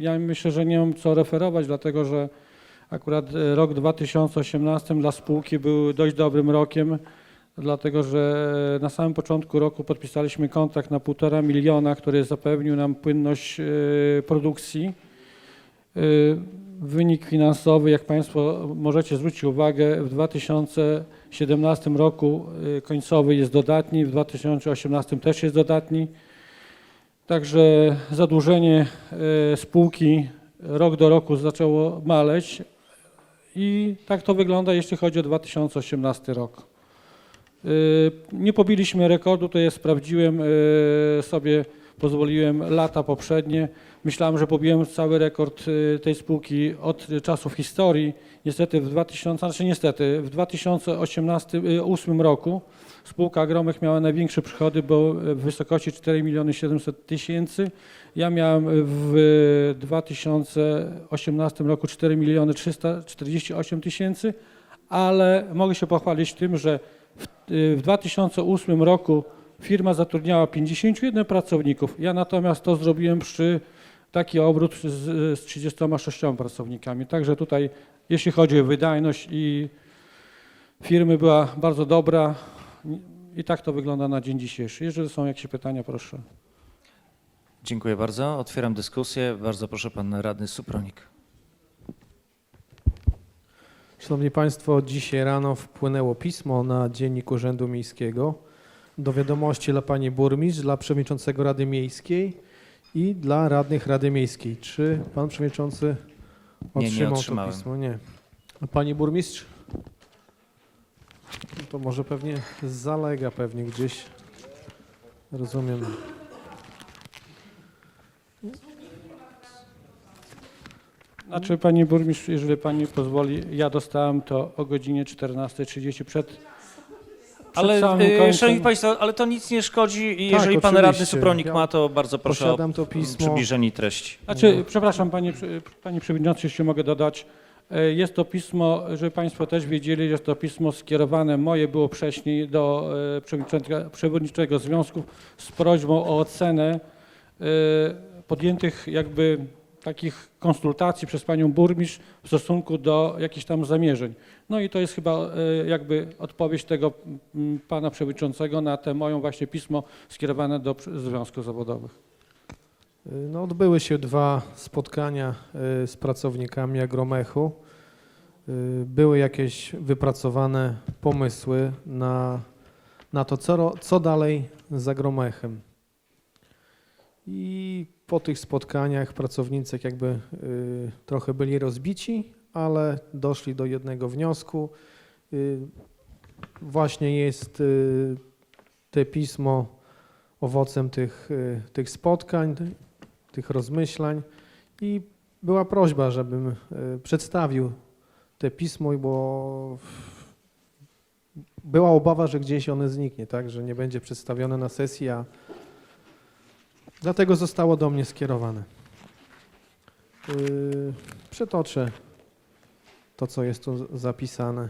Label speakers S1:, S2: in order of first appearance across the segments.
S1: ja myślę, że nie mam co referować, dlatego że akurat e, rok 2018 dla spółki był dość dobrym rokiem, dlatego że na samym początku roku podpisaliśmy kontrakt na półtora miliona, który zapewnił nam płynność e, produkcji. E, Wynik finansowy, jak Państwo możecie zwrócić uwagę, w 2017 roku e, końcowy jest dodatni, w 2018 też jest dodatni. Także zadłużenie e, spółki rok do roku zaczęło maleć i tak to wygląda, jeśli chodzi o 2018 rok. E, Nie pobiliśmy rekordu, to je sprawdziłem e, sobie, pozwoliłem lata poprzednie. Myślałem, że pobiłem cały rekord tej spółki od czasów historii. Niestety w 2000, znaczy niestety, w 2008 roku spółka Agromech miała największe przychody, bo w wysokości 4 miliony 700 tysięcy. Ja miałem w 2018 roku 4 miliony 348 tysięcy, ale mogę się pochwalić tym, że w, w 2008 roku firma zatrudniała 51 pracowników. Ja natomiast to zrobiłem przy taki obrót z, z 36 pracownikami. Także tutaj, jeśli chodzi o wydajność i firmy była bardzo dobra i tak to wygląda na dzień dzisiejszy. Jeżeli są jakieś pytania, proszę.
S2: Dziękuję bardzo. Otwieram dyskusję. Bardzo proszę pan radny Supronik.
S3: Szanowni Państwo, dzisiaj rano wpłynęło pismo na Dziennik Urzędu Miejskiego do wiadomości dla Pani Burmistrz, dla Przewodniczącego Rady Miejskiej i dla radnych Rady Miejskiej. Czy Pan Przewodniczący
S2: Nie, nie
S3: otrzymał to
S2: otrzymałem.
S3: pismo? Nie. A Pani Burmistrz? No To może pewnie zalega pewnie gdzieś. Rozumiem.
S1: Znaczy Pani Burmistrz, jeżeli Pani pozwoli, ja dostałem to o godzinie 14.30 przed, przed
S2: Ale, y,
S1: końcem.
S2: szanowni państwo, ale to nic nie szkodzi i
S3: Tak,
S2: jeżeli pan radny. Supronik
S3: Ja
S2: ma, to bardzo proszę o
S3: Posiadam to pismo.
S2: przybliżenie treści.
S1: Znaczy, przepraszam Panie, Panie Przewodniczący, jeśli mogę dodać. E, Jest to pismo, żeby Państwo też wiedzieli, jest to pismo skierowane, moje było wcześniej do e, przewodniczącego, przewodniczącego związku z prośbą o ocenę e, podjętych jakby takich konsultacji przez Panią Burmistrz w stosunku do jakichś tam zamierzeń. No i to jest chyba e, jakby odpowiedź tego Pana Przewodniczącego na te moją właśnie pismo skierowane do związków zawodowych.
S3: No, odbyły się dwa spotkania y, z pracownikami Agromechu. Były jakieś wypracowane pomysły na, na to, co, co dalej z Agromechem. I po tych spotkaniach pracownicy jakby y, trochę byli rozbici, ale doszli do jednego wniosku. Y, Właśnie jest y, te pismo owocem tych, tych spotkań, tych rozmyślań i była prośba, żebym przedstawił te pismo, bo była obawa, że gdzieś one zniknie, tak, że nie będzie przedstawione na sesji, a dlatego zostało do mnie skierowane. Y, Przetoczę to, co jest tu zapisane.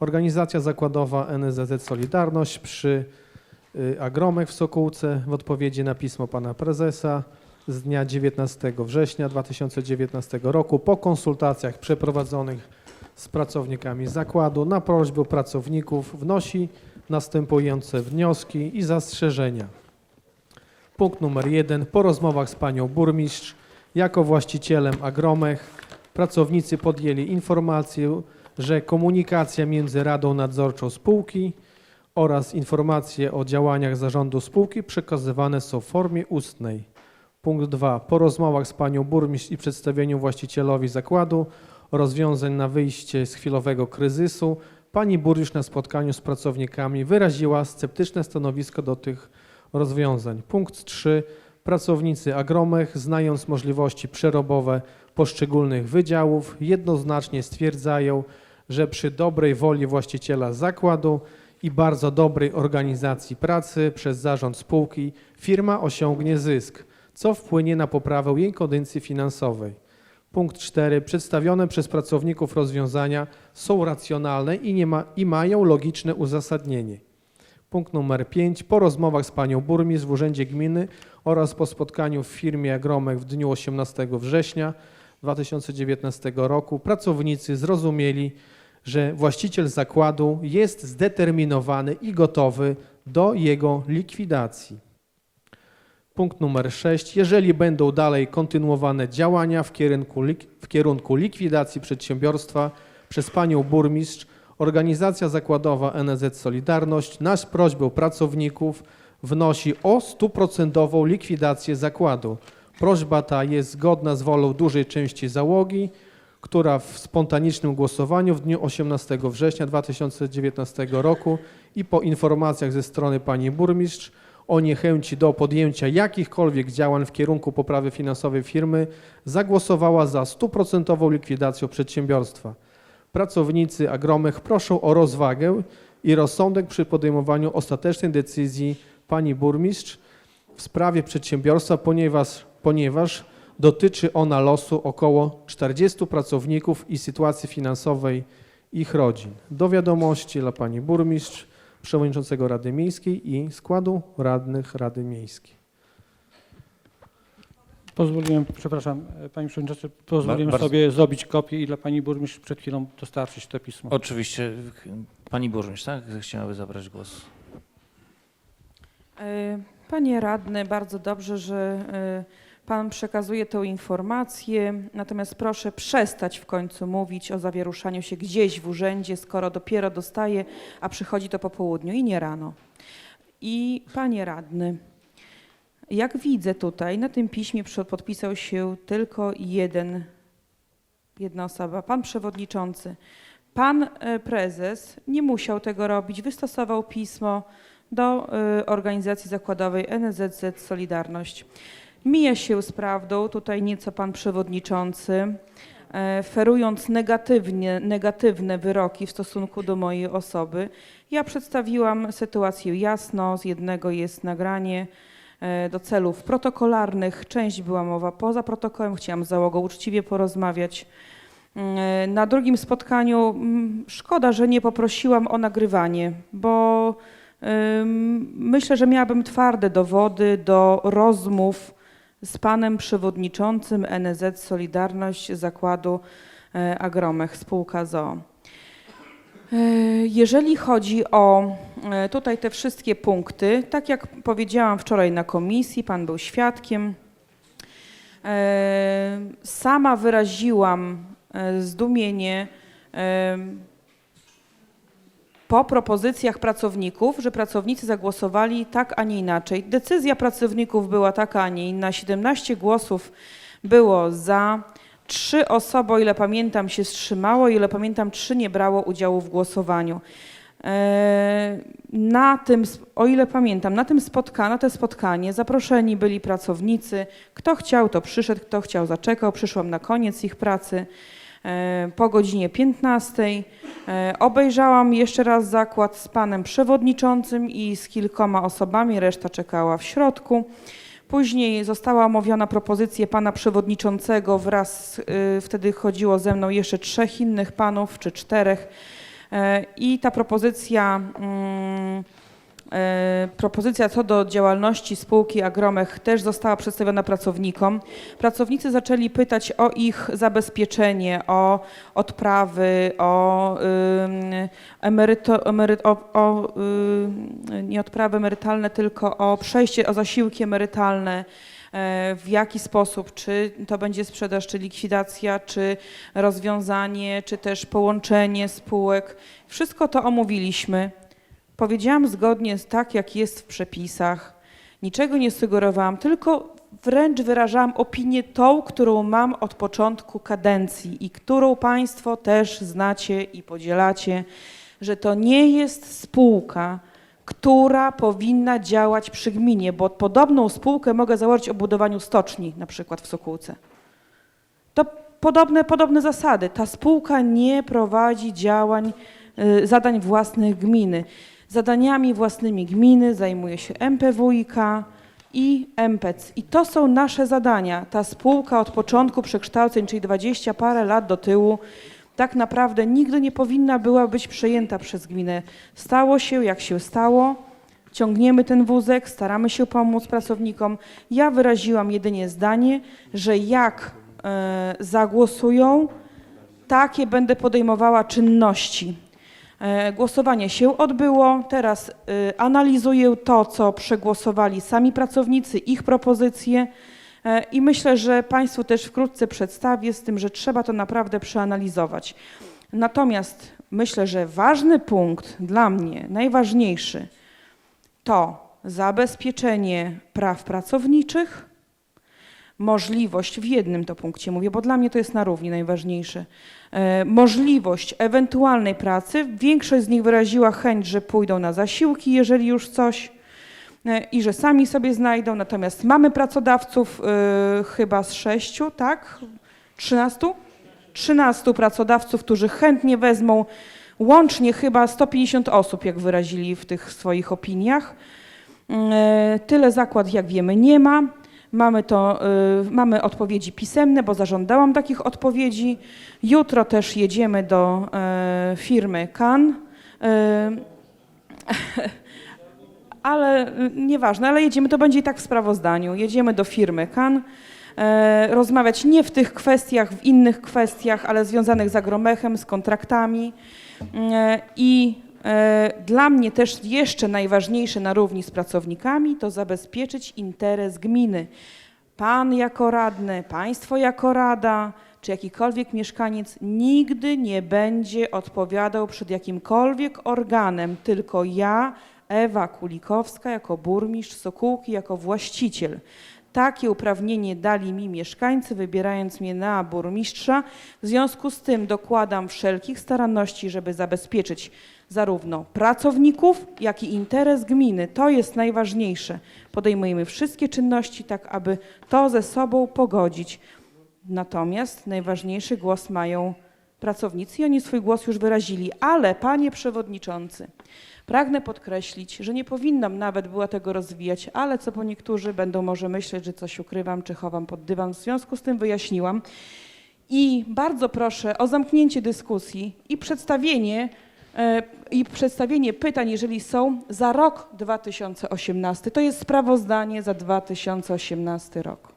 S3: Organizacja zakładowa NSZZ Solidarność przy y, Agromech w Sokółce w odpowiedzi na pismo pana prezesa z dnia 19 września 2019 roku po konsultacjach przeprowadzonych z pracownikami zakładu na prośbę pracowników wnosi następujące wnioski i zastrzeżenia. Punkt numer jeden. Po rozmowach z panią burmistrz jako właścicielem Agromech pracownicy podjęli informację, że komunikacja między Radą Nadzorczą spółki oraz informacje o działaniach zarządu spółki przekazywane są w formie ustnej. Punkt 2. Po rozmowach z panią burmistrz i przedstawieniu właścicielowi zakładu rozwiązań na wyjście z chwilowego kryzysu, pani burmistrz na spotkaniu z pracownikami wyraziła sceptyczne stanowisko do tych rozwiązań. Punkt 3. Pracownicy Agromech, znając możliwości przerobowe poszczególnych wydziałów, jednoznacznie stwierdzają, że przy dobrej woli właściciela zakładu i bardzo dobrej organizacji pracy przez zarząd spółki firma osiągnie zysk, co wpłynie na poprawę jej kondycji finansowej. Punkt 4. Przedstawione przez pracowników rozwiązania są racjonalne i, ma, i mają logiczne uzasadnienie. Punkt numer 5. Po rozmowach z panią burmistrz w Urzędzie Gminy oraz po spotkaniu w firmie Agromek w dniu 18 września 2019 roku pracownicy zrozumieli, że właściciel zakładu jest zdeterminowany i gotowy do jego likwidacji. Punkt numer 6. Jeżeli będą dalej kontynuowane działania w kierunku, w kierunku likwidacji przedsiębiorstwa przez panią burmistrz, organizacja zakładowa NZ Solidarność na prośbę pracowników wnosi o stuprocentową likwidację zakładu. Prośba ta jest zgodna z wolą dużej części załogi, która w spontanicznym głosowaniu w dniu 18 września 2019 roku i po informacjach ze strony pani burmistrz o niechęci do podjęcia jakichkolwiek działań w kierunku poprawy finansowej firmy zagłosowała za stuprocentową likwidacją przedsiębiorstwa. Pracownicy Agromech proszą o rozwagę i rozsądek przy podejmowaniu ostatecznej decyzji pani burmistrz w sprawie przedsiębiorstwa, ponieważ, ponieważ dotyczy ona losu około 40 pracowników i sytuacji finansowej ich rodzin. Do wiadomości dla pani burmistrz, przewodniczącego Rady Miejskiej i składu radnych Rady Miejskiej.
S1: Pozwoliłem, przepraszam, e, Panie Przewodniczący, pozwoliłem
S2: bardzo-
S1: sobie zrobić kopię i dla Pani Burmistrz przed chwilą dostarczyć to pismo.
S2: Oczywiście. Pani burmistrz, tak? Chciałaby zabrać głos.
S4: E, Panie radny, bardzo dobrze, że e, pan przekazuje tę informację, natomiast proszę przestać w końcu mówić o zawieruszaniu się gdzieś w urzędzie, skoro dopiero dostaje, a przychodzi to po południu i nie rano. I panie radny, jak widzę tutaj, na tym piśmie podpisał się tylko jeden, jedna osoba, pan przewodniczący. Pan e, prezes nie musiał tego robić, wystosował pismo, do y, organizacji zakładowej NZZ Solidarność. Mija się z prawdą, tutaj nieco pan przewodniczący, e, ferując negatywnie, negatywne wyroki w stosunku do mojej osoby. Ja przedstawiłam sytuację jasno, z jednego jest nagranie e, do celów protokolarnych, część była mowa poza protokołem, chciałam z załogą uczciwie porozmawiać. Mm, Na drugim spotkaniu mm, szkoda, że nie poprosiłam o nagrywanie, bo Myślę, że miałabym twarde dowody do rozmów z panem przewodniczącym NZ Solidarność Zakładu e, Agromech, spółka ZOO. E, Jeżeli chodzi o e, tutaj te wszystkie punkty, tak jak powiedziałam wczoraj na komisji, pan był świadkiem, e, sama wyraziłam e, zdumienie po propozycjach pracowników, że pracownicy zagłosowali tak, a nie inaczej. Decyzja pracowników była taka, a nie inna. 17 głosów było za, trzy osoby, o ile pamiętam, się wstrzymało, ile pamiętam, trzy nie brało udziału w głosowaniu. E, Na tym, o ile pamiętam, na tym spotkaniu, na te spotkanie zaproszeni byli pracownicy. Kto chciał, to przyszedł, kto chciał, zaczekał. Przyszłam na koniec ich pracy e, po godzinie 15. E, Obejrzałam jeszcze raz zakład z panem przewodniczącym i z kilkoma osobami, reszta czekała w środku. Później została omówiona propozycja pana przewodniczącego wraz, wtedy chodziło ze mną jeszcze trzech innych panów, czy czterech. E, I ta propozycja, mm, e, propozycja co do działalności spółki Agromech też została przedstawiona pracownikom. Pracownicy zaczęli pytać o ich zabezpieczenie, o odprawy, o emeryto, emery, o, o nie odprawy emerytalne, tylko o przejście, o zasiłki emerytalne, w jaki sposób, czy to będzie sprzedaż, czy likwidacja, czy rozwiązanie, czy też połączenie spółek. Wszystko to omówiliśmy. Powiedziałam zgodnie z tak, jak jest w przepisach. Niczego nie sugerowałam, tylko wręcz wyrażałam opinię tą, którą mam od początku kadencji i którą Państwo też znacie i podzielacie, że to nie jest spółka, która powinna działać przy gminie, bo podobną spółkę mogę założyć o budowaniu stoczni, na przykład w Sokółce. To podobne, podobne zasady. Ta spółka nie prowadzi działań, y, zadań własnych gminy. Zadaniami własnymi gminy zajmuje się MPWiK i MPEC. I to są nasze zadania. Ta spółka od początku przekształceń, czyli 20 parę lat do tyłu, tak naprawdę nigdy nie powinna była być przejęta przez gminę. Stało się jak się stało. ciągniemy ten wózek, staramy się pomóc pracownikom. Ja wyraziłam jedynie zdanie, że jak e, zagłosują, takie będę podejmowała czynności. E, Głosowanie się odbyło. Teraz e, analizuję to, co przegłosowali sami pracownicy, ich propozycje i myślę, że Państwu też wkrótce przedstawię z tym, że trzeba to naprawdę przeanalizować. Natomiast myślę, że ważny punkt dla mnie, najważniejszy, to zabezpieczenie praw pracowniczych, możliwość, w jednym to punkcie mówię, bo dla mnie to jest na równi najważniejsze, e, możliwość ewentualnej pracy. Większość z nich wyraziła chęć, że pójdą na zasiłki, jeżeli już coś, e, i że sami sobie znajdą. Natomiast mamy pracodawców e, chyba z sześciu, tak? Trzynastu? Trzynastu pracodawców, którzy chętnie wezmą łącznie chyba 150 osób, jak wyrazili w tych swoich opiniach. E, Tyle zakład, jak wiemy, nie ma. Mamy, to, mamy odpowiedzi pisemne, bo zażądałam takich odpowiedzi. Jutro też jedziemy do e, firmy KAN. Ale y, nieważne, ale jedziemy, to będzie i tak w sprawozdaniu. Jedziemy do firmy KAN. E, rozmawiać nie w tych kwestiach, w innych kwestiach, ale związanych z agromechem, z kontraktami. E, I e, dla mnie też jeszcze najważniejsze na równi z pracownikami to zabezpieczyć interes gminy. Pan jako radny, państwo jako rada, czy jakikolwiek mieszkaniec nigdy nie będzie odpowiadał przed jakimkolwiek organem, tylko ja, Ewa Kulikowska, jako burmistrz Sokółki, jako właściciel. Takie uprawnienie dali mi mieszkańcy, wybierając mnie na burmistrza. W związku z tym dokładam wszelkich staranności, żeby zabezpieczyć zarówno pracowników, jak i interes gminy. To jest najważniejsze. Podejmujemy wszystkie czynności tak, aby to ze sobą pogodzić. Natomiast najważniejszy głos mają pracownicy i oni swój głos już wyrazili. Ale, panie przewodniczący, pragnę podkreślić, że nie powinnam nawet była tego rozwijać, ale co po niektórzy będą może myśleć, że coś ukrywam czy chowam pod dywan. W związku z tym wyjaśniłam. I bardzo proszę o zamknięcie dyskusji i przedstawienie, e, i przedstawienie pytań, jeżeli są, za rok 2018. To jest sprawozdanie za 2018 rok.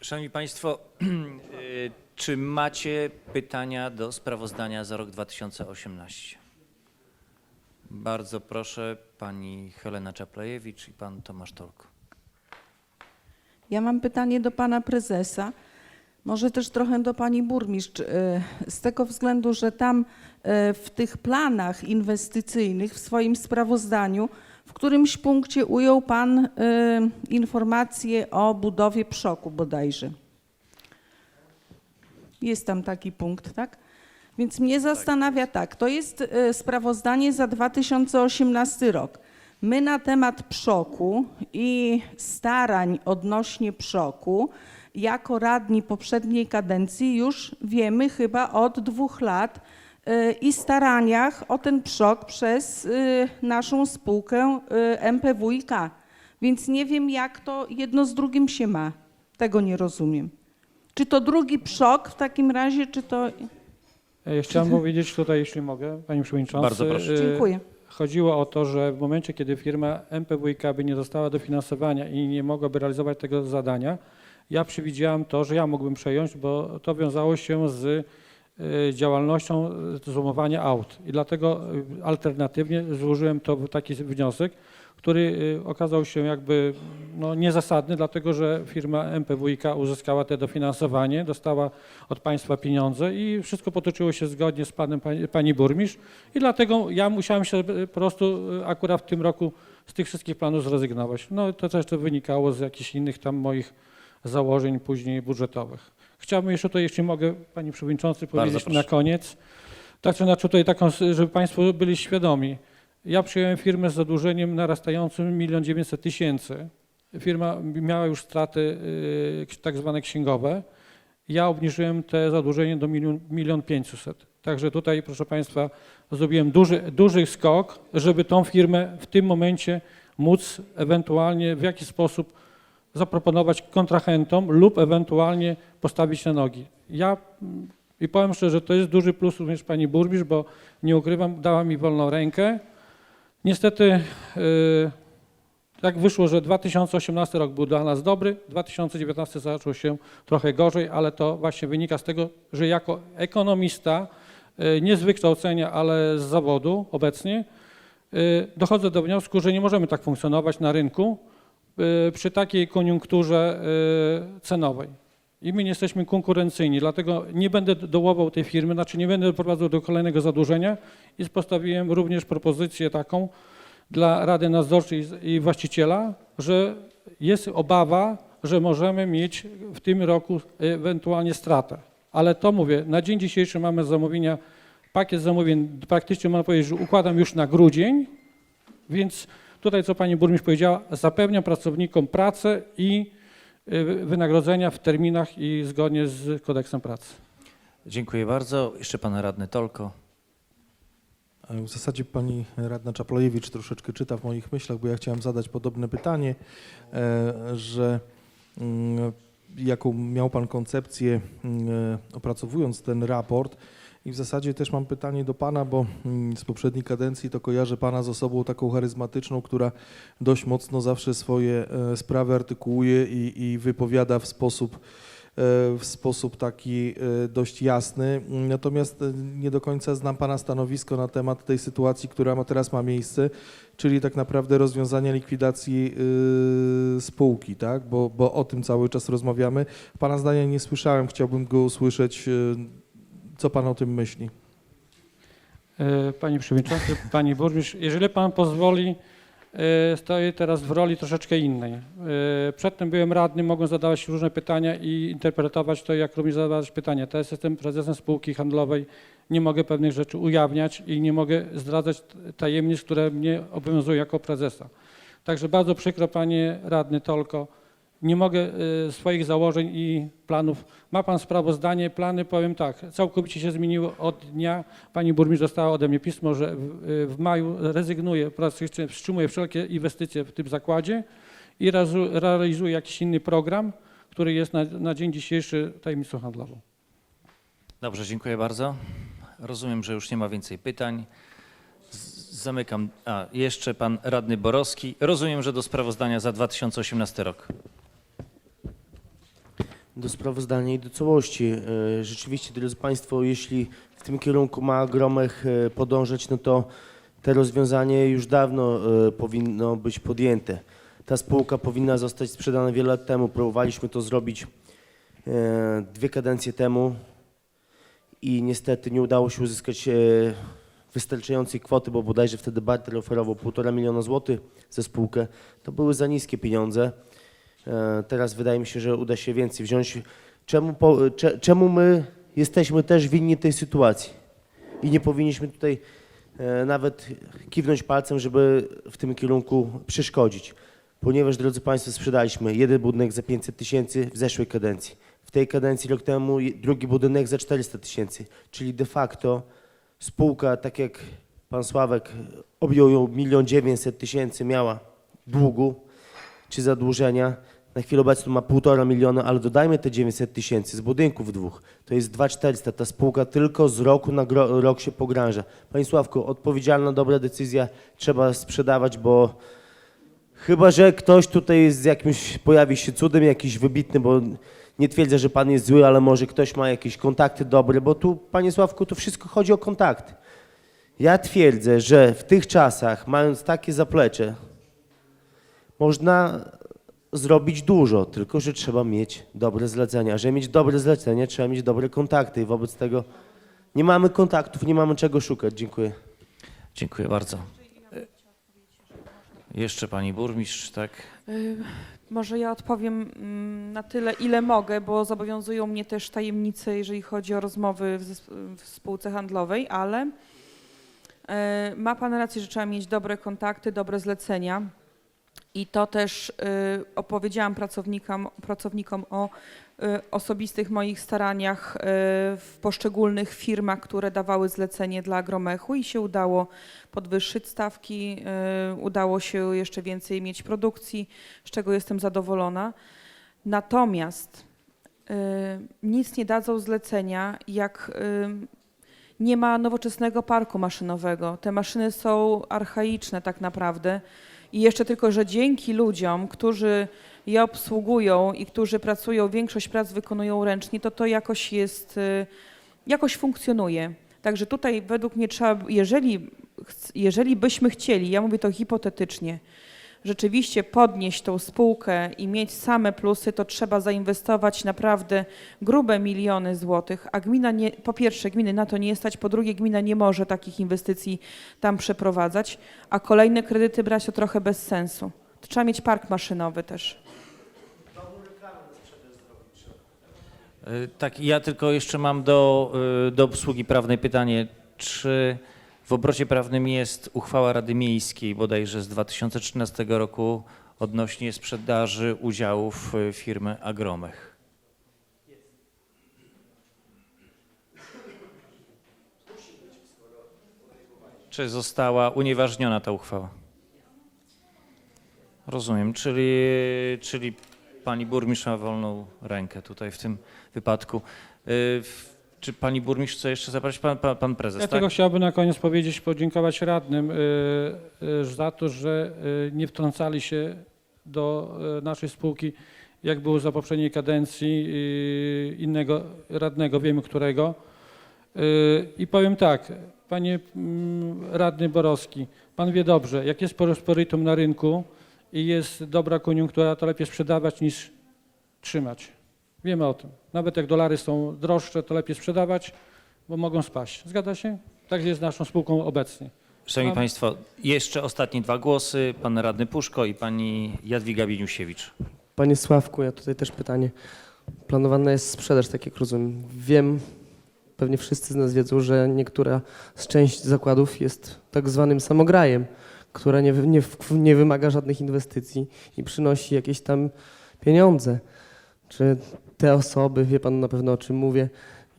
S2: Szanowni Państwo, y, czy macie pytania do sprawozdania za rok 2018? Bardzo proszę, pani Helena Czaplejewicz i pan Tomasz Tolko.
S5: Ja mam pytanie do pana prezesa, może też trochę do pani burmistrz, e, z tego względu, że tam e, w tych planach inwestycyjnych, w swoim sprawozdaniu, w którymś punkcie ujął pan e, informację o budowie przoku bodajże. Jest tam taki punkt, tak? Więc mnie zastanawia tak, to jest e, sprawozdanie za 2018 rok. My na temat przoku i starań odnośnie przoku, jako radni poprzedniej kadencji już wiemy chyba od dwóch lat y, i staraniach o ten przok przez y, naszą spółkę MPWiK. Więc nie wiem, jak to jedno z drugim się ma. Tego nie rozumiem. Czy to drugi przok w takim razie, czy to...
S1: Chciałem powiedzieć tutaj, jeśli mogę, Panie Przewodniczący.
S2: Bardzo proszę.
S1: e,
S5: Dziękuję.
S1: Chodziło o to, że w momencie, kiedy firma MPWiK by nie dostała dofinansowania i nie mogłaby realizować tego zadania, ja przewidziałem to, że ja mógłbym przejąć, bo to wiązało się z e, działalnością złomowania aut. I dlatego e, alternatywnie złożyłem to taki wniosek, który e, okazał się jakby no, niezasadny, dlatego że firma MPWiK uzyskała te dofinansowanie, dostała od państwa pieniądze i wszystko potoczyło się zgodnie z panem pani, pani burmistrz i dlatego ja musiałem się po prostu e, akurat w tym roku z tych wszystkich planów zrezygnować. No to też to wynikało z jakichś innych tam moich założeń później budżetowych. Chciałbym jeszcze tutaj, jeśli mogę, Panie Przewodniczący, powiedzieć na koniec, tak czy inaczej tutaj taką, żeby Państwo byli świadomi. Ja przyjąłem firmę z zadłużeniem narastającym 1 900 tysięcy. Firma miała już straty y, tak zwane księgowe. Ja obniżyłem te zadłużenie do 1 500. Także tutaj, proszę Państwa, zrobiłem duży, duży skok, żeby tą firmę w tym momencie móc ewentualnie w jakiś sposób zaproponować kontrahentom lub ewentualnie postawić na nogi. Ja I powiem szczerze, to jest duży plus również pani burmistrz, bo nie ukrywam, dała mi wolną rękę. Niestety yy, tak wyszło, że 2018 rok był dla nas dobry, 2019 zaczął się trochę gorzej, ale to właśnie wynika z tego, że jako ekonomista, yy, nie z wykształcenia, ale z zawodu obecnie, yy, dochodzę do wniosku, że nie możemy tak funkcjonować na rynku przy takiej koniunkturze cenowej. I my nie jesteśmy konkurencyjni, dlatego nie będę dołował tej firmy, znaczy nie będę doprowadzał do kolejnego zadłużenia i postawiłem również propozycję taką dla Rady Nadzorczej i właściciela, że jest obawa, że możemy mieć w tym roku ewentualnie stratę. Ale to mówię, na dzień dzisiejszy mamy zamówienia, pakiet zamówień praktycznie można powiedzieć, że układam już na grudzień, więc tutaj co pani burmistrz powiedziała, zapewniam pracownikom pracę i wynagrodzenia w terminach i zgodnie z kodeksem pracy.
S2: Dziękuję bardzo. Jeszcze pan radny Tolko.
S6: W zasadzie pani radna Czaplojewicz troszeczkę czyta w moich myślach, bo ja chciałem zadać podobne pytanie, e, że mm, jaką miał pan koncepcję mm, opracowując ten raport i w zasadzie też mam pytanie do pana, bo mm, z poprzedniej kadencji to kojarzę pana z osobą taką charyzmatyczną, która dość mocno zawsze swoje e, sprawy artykułuje i, i wypowiada w sposób w sposób taki e, dość jasny. Natomiast e, nie do końca znam Pana stanowisko na temat tej sytuacji, która ma teraz ma miejsce, czyli tak naprawdę rozwiązania likwidacji e, spółki, tak? Bo, bo o tym cały czas rozmawiamy. Pana zdania nie słyszałem, chciałbym go usłyszeć. Co Pan o tym myśli?
S1: E, Panie Przewodniczący, Pani Burmistrz, jeżeli Pan pozwoli, e, stoję teraz w roli troszeczkę innej. E, Przedtem byłem radnym, mogłem zadawać różne pytania i interpretować to, jak również zadawać pytania. Teraz jestem prezesem spółki handlowej, nie mogę pewnych rzeczy ujawniać i nie mogę zdradzać tajemnic, które mnie obowiązują jako prezesa. Także bardzo przykro, Panie Radny Tolko, nie mogę e, swoich założeń i planów. Ma Pan sprawozdanie, plany, powiem tak, całkowicie się zmieniły od dnia, Pani burmistrz dostała ode mnie pismo, że w, w maju rezygnuje, jeszcze wstrzymuje wszelkie inwestycje w tym zakładzie i realizu- realizuje jakiś inny program, który jest na, na dzień dzisiejszy tajemnicą handlową.
S2: Dobrze, dziękuję bardzo. Rozumiem, że już nie ma więcej pytań. Zamykam. A, jeszcze pan radny Borowski. Rozumiem, że do sprawozdania za 2018 rok.
S7: Do sprawozdania i do całości. E, Rzeczywiście, drodzy Państwo, jeśli w tym kierunku ma Gromech e, podążać, no to te rozwiązanie już dawno e, powinno być podjęte. Ta spółka powinna zostać sprzedana wiele lat temu. Próbowaliśmy to zrobić dwie kadencje temu i niestety nie udało się uzyskać wystarczającej kwoty, bo bodajże wtedy barter oferował 1,5 miliona złotych za spółkę. To były za niskie pieniądze. E, Teraz wydaje mi się, że uda się więcej wziąć. Czemu, po, cze, czemu my jesteśmy też winni tej sytuacji? I nie powinniśmy tutaj e, nawet kiwnąć palcem, żeby w tym kierunku przeszkodzić. Ponieważ, drodzy Państwo, sprzedaliśmy jeden budynek za 500 tysięcy w zeszłej kadencji. W tej kadencji rok temu drugi budynek za 400 tysięcy. Czyli de facto spółka, tak jak Pan Sławek objął ją milion dziewięćset tysięcy, miała długu czy zadłużenia. Na chwilę obecną ma półtora miliona, ale dodajmy te 900 tysięcy z budynków dwóch. To jest 2400. Ta spółka tylko z roku na rok się pogrąża. Panie Sławku, odpowiedzialna, dobra decyzja. Trzeba sprzedawać, bo chyba, że ktoś tutaj z jakimś, pojawi się cudem jakiś wybitny, bo nie twierdzę, że pan jest zły, ale może ktoś ma jakieś kontakty dobre, bo tu, panie Sławku, to wszystko chodzi o kontakty. Ja twierdzę, że w tych czasach, mając takie zaplecze, można zrobić dużo, tylko że trzeba mieć dobre zlecenia. A Żeby mieć dobre zlecenia, trzeba mieć dobre kontakty i wobec tego nie mamy kontaktów, nie mamy czego szukać. Dziękuję.
S2: Dziękuję bardzo. Jeszcze pani burmistrz, tak?
S4: Y, Może ja odpowiem mm, na tyle, ile mogę, bo zobowiązują mnie też tajemnice, jeżeli chodzi o rozmowy w, spółce handlowej, ale e, ma Pan rację, że trzeba mieć dobre kontakty, dobre zlecenia. I to też y, opowiedziałam pracownikom, pracownikom o y, osobistych moich staraniach y, w poszczególnych firmach, które dawały zlecenie dla Agromechu i się udało podwyższyć stawki, udało się jeszcze więcej mieć produkcji, z czego jestem zadowolona. Natomiast nic nie dadzą zlecenia, jak nie ma nowoczesnego parku maszynowego. Te maszyny są archaiczne tak naprawdę. I jeszcze tylko, że dzięki ludziom, którzy je obsługują i którzy pracują, większość prac wykonują ręcznie, to to jakoś jest, y, jakoś funkcjonuje. Także tutaj według mnie trzeba, jeżeli, jeżeli byśmy chcieli, ja mówię to hipotetycznie, rzeczywiście podnieść tą spółkę i mieć same plusy, to trzeba zainwestować naprawdę grube miliony złotych, a gmina nie, po pierwsze gminy na to nie stać, po drugie gmina nie może takich inwestycji tam przeprowadzać, a kolejne kredyty brać to trochę bez sensu. To trzeba mieć park maszynowy też.
S2: Y, Tak, ja tylko jeszcze mam do, y, do obsługi prawnej pytanie, czy w obrocie prawnym jest uchwała Rady Miejskiej bodajże z 2013 roku odnośnie sprzedaży udziałów y, firmy Agromech? Czy została unieważniona ta uchwała? Rozumiem, czyli, czyli pani burmistrz ma wolną rękę tutaj w tym wypadku. Czy pani burmistrz chce jeszcze zabrać? Pan, pan, pan prezes,
S1: Ja
S2: tak?
S1: tylko chciałbym na koniec powiedzieć, podziękować radnym y, y, za to, że y, nie wtrącali się do y, naszej spółki, jak było za poprzedniej kadencji y, innego radnego, wiemy którego. Y, I powiem tak, panie mm, radny Borowski, pan wie dobrze, jak jest prosperytum na rynku i jest dobra koniunktura, to lepiej sprzedawać niż trzymać. Wiemy o tym. Nawet jak dolary są droższe, to lepiej sprzedawać, bo mogą spaść. Zgadza się? Tak jest z naszą spółką obecnie.
S2: Szanowni
S1: Mam-
S2: Państwo, jeszcze ostatnie dwa głosy. Pan radny Puszko i pani Jadwiga Biniusiewicz.
S8: Panie Sławku, ja tutaj też pytanie. Planowana jest sprzedaż, tak jak rozumiem. Wiem, pewnie wszyscy z nas wiedzą, że niektóra z część zakładów jest tak zwanym samograjem, która nie, nie, nie wymaga żadnych inwestycji i przynosi jakieś tam pieniądze. Czy te osoby, wie pan na pewno o czym mówię,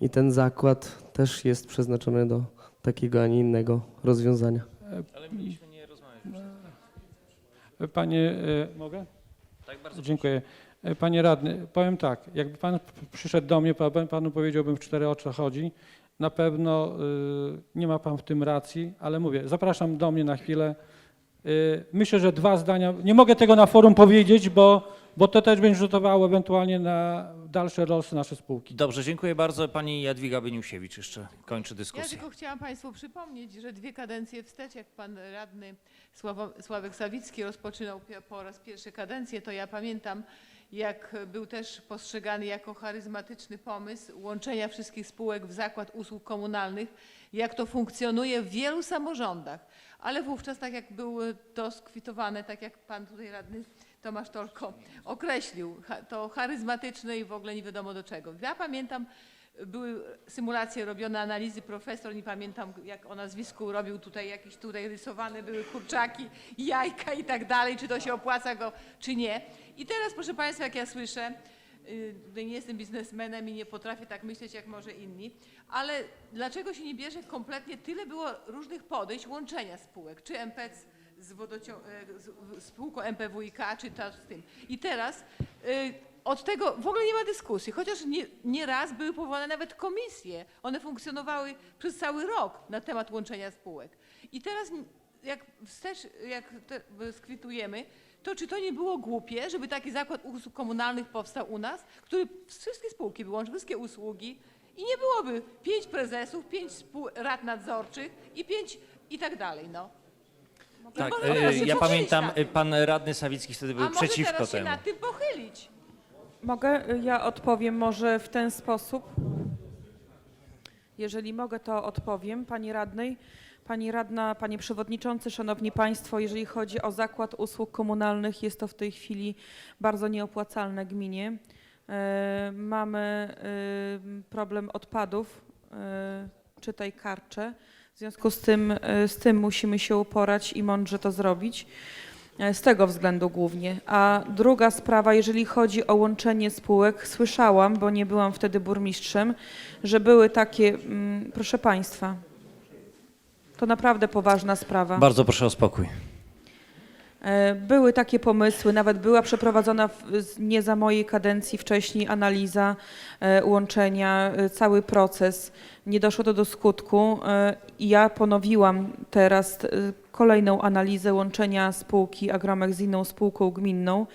S8: i ten zakład też jest przeznaczony do takiego, a nie innego rozwiązania?
S2: Ale mieliśmy nie rozmawiać.
S1: Panie, e, mogę?
S2: Tak, bardzo
S1: Dziękuję. E, Panie radny, powiem tak, jakby pan przyszedł do mnie, pa- panu powiedziałbym w cztery oczy chodzi, na pewno y, nie ma pan w tym racji, ale mówię, zapraszam do mnie na chwilę. Myślę, że dwa zdania, nie mogę tego na forum powiedzieć, bo, bo to też będzie rzutowało ewentualnie na dalsze losy naszej spółki.
S2: Dobrze, dziękuję bardzo. Pani Jadwiga Biniusiewicz jeszcze kończy
S9: Ja
S2: dyskusję.
S9: tylko chciałam Państwu przypomnieć, że dwie kadencje wstecz, jak pan radny Sławek Sawicki rozpoczynał po raz pierwszy kadencję, to ja pamiętam, jak był też postrzegany jako charyzmatyczny pomysł łączenia wszystkich spółek w Zakład Usług Komunalnych, jak to funkcjonuje w wielu samorządach. Ale wówczas, tak jak było to skwitowane, tak jak pan tutaj radny Tomasz Tolko określił, to charyzmatyczne i w ogóle nie wiadomo do czego. Ja pamiętam, były symulacje robione, analizy, profesor, nie pamiętam jak o nazwisku, robił tutaj jakieś tutaj rysowane były kurczaki, jajka i tak dalej, czy to się opłaca go, czy nie. I teraz, proszę Państwa, jak ja słyszę, y, nie jestem biznesmenem i nie potrafię tak myśleć jak może inni, ale dlaczego się nie bierze kompletnie, tyle było różnych podejść łączenia spółek, czy MPC z, wodocią- e, z spółką MPWiK, czy ta z tym. I teraz y, od tego w ogóle nie ma dyskusji, chociaż nie, nie raz były powołane nawet komisje. One funkcjonowały przez cały rok na temat łączenia spółek. I teraz jak wstecz, jak te, skwitujemy, to czy to nie było głupie, żeby taki zakład usług komunalnych powstał u nas, który wszystkie spółki wyłączył, wszystkie usługi i nie byłoby pięć prezesów, pięć rad nadzorczych i pięć i tak dalej, no.
S2: Tak, e,
S9: się
S2: ja pamiętam, e, pan radny Sawicki wtedy
S9: A
S2: był
S9: może
S2: przeciwko
S9: teraz się
S2: temu.
S9: nad tym pochylić?
S4: Mogę? Ja odpowiem może w ten sposób. Jeżeli mogę, to odpowiem Pani Radnej. Pani Radna, Panie Przewodniczący, Szanowni Państwo, jeżeli chodzi o Zakład Usług Komunalnych, jest to w tej chwili bardzo nieopłacalne gminie. E, Mamy e, problem odpadów, e, czytaj karcze. W związku z tym, e, z tym musimy się uporać i mądrze to zrobić. E, Z tego względu głównie. A druga sprawa, jeżeli chodzi o łączenie spółek, słyszałam, bo nie byłam wtedy burmistrzem, że były takie, mm, proszę Państwa, to naprawdę poważna sprawa.
S2: Bardzo proszę o spokój.
S4: E, Były takie pomysły, nawet była przeprowadzona w, nie za mojej kadencji wcześniej analiza e, łączenia, e, cały proces. Nie doszło to do skutku i ja ponowiłam teraz kolejną analizę łączenia spółki Agromek z inną spółką gminną,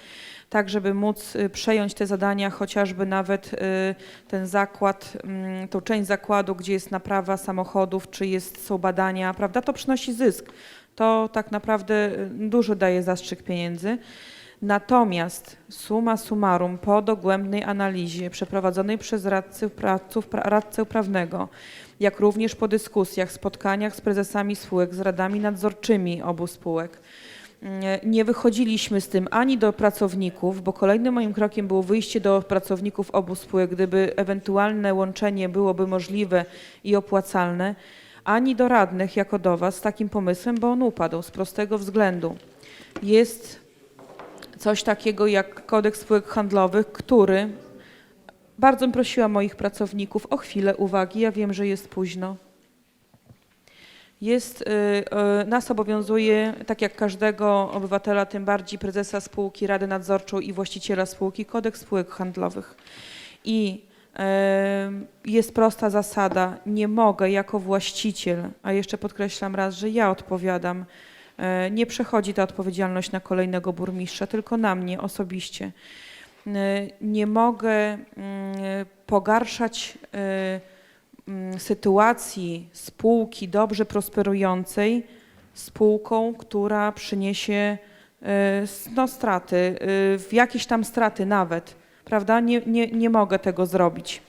S4: tak żeby móc przejąć te zadania, chociażby nawet ten zakład, mm, tą część zakładu, gdzie jest naprawa samochodów, czy jest, są badania, prawda, to przynosi zysk. To tak naprawdę y, dużo daje zastrzyk pieniędzy. Natomiast summa summarum po dogłębnej analizie przeprowadzonej przez radców, radców, radcę prawnego, jak również po dyskusjach, spotkaniach z prezesami spółek, z radami nadzorczymi obu spółek, nie- nie wychodziliśmy z tym ani do pracowników, bo kolejnym moim krokiem było wyjście do pracowników obu spółek, gdyby ewentualne łączenie byłoby możliwe i opłacalne, ani do radnych jako do Was z takim pomysłem, bo on upadł z prostego względu. Jest coś takiego jak kodeks spółek handlowych, który bardzo bym prosiła moich pracowników o chwilę uwagi. Ja wiem, że jest późno. Jest, y, y, nas obowiązuje, tak jak każdego obywatela, tym bardziej prezesa spółki, Radę Nadzorczą i właściciela spółki, kodeks spółek handlowych. I jest prosta zasada, nie mogę jako właściciel, a jeszcze podkreślam raz, że ja odpowiadam, y, nie przechodzi ta odpowiedzialność na kolejnego burmistrza, tylko na mnie osobiście. Y, Nie mogę y, pogarszać y, mm, sytuacji spółki dobrze prosperującej spółką, która przyniesie no, straty, w jakieś tam straty nawet, prawda? Nie, nie, nie mogę tego zrobić.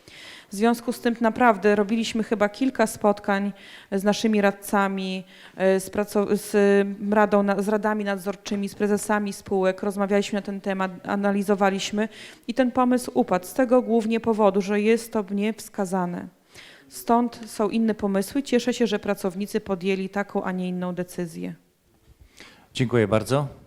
S4: W związku z tym naprawdę robiliśmy chyba kilka spotkań z naszymi radcami, y, z, z, y, radą, z radami nadzorczymi, z prezesami spółek, rozmawialiśmy na ten temat, analizowaliśmy i ten pomysł upadł z tego głównie powodu, że jest to niewskazane. Stąd są inne pomysły. Cieszę się, że pracownicy podjęli taką, a nie inną decyzję.
S2: Dziękuję bardzo.